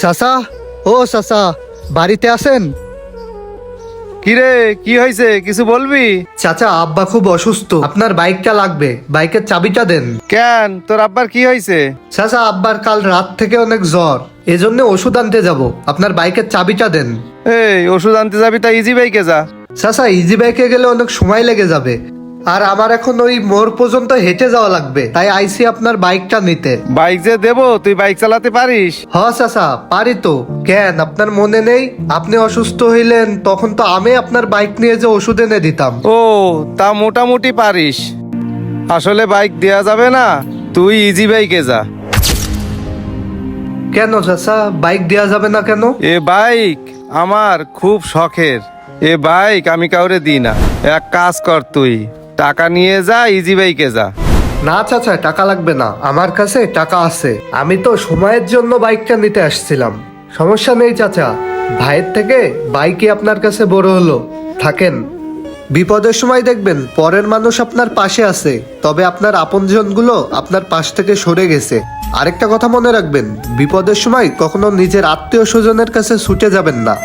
চাচা ও চাচা বাড়িতে আছেন? কিরে কি হয়েছে? কিছু বলবি? চাচা আব্বা খুব অসুস্থ। আপনার বাইকটা লাগবে। বাইকের চাবিটা দেন। কেন? তোর আব্বার কি হয়েছে? চাচা আব্বার কাল রাত থেকে অনেক জ্বর। এজন্য ওষুধ আনতে যাব। আপনার বাইকের চাবিটা দেন। এই ওষুধ আনতে যাবি তা ইজি বাইকে যা। চাচা ইজি বাইকে গেলে অনেক সময় লেগে যাবে। আর আমার এখন ওই মোড় পর্যন্ত হেঁটে যাওয়া লাগবে। তাই আইসি আপনার বাইকটা নিতে। বাইক যে দেবো তুই বাইক চালাতে পারিস? হ চাচা পারি তো। কেন আপনার মনে নেই? আপনি অসুস্থ হইলেন তখন তো আমি আপনার বাইক নিয়ে যে ওষুধ এনে দিতাম। ও তা মোটামুটি পারিস। আসলে বাইক দেয়া যাবে না তুই ইজি বাইকে যা। কেন চাচা বাইক দেওয়া যাবে না কেন? এ বাইক আমার খুব শখের। এ বাইক আমি কাউরে দিই না। এক কাজ কর তুই। টাকা নিয়ে যা ইজি বাইকে যা। না চাচা, টাকা লাগবে না। আমার কাছে টাকা আছে। আমি তো সময়ের জন্য বাইকটা নিতে আসছিলাম। সমস্যা নেই চাচা। ভাইয়ের থেকে বাইকই আপনার কাছে বড় হলো। থাকেন। বিপদের সময় দেখবেন, পরের মানুষ আপনার পাশে আছে। তবে আপনার আপনজনগুলো আপনার পাশ থেকে সরে গেছে। আরেকটা কথা মনে রাখবেন, বিপদের সময় কখনো নিজের আত্মীয় স্বজনের কাছে ছুটে যাবেন না।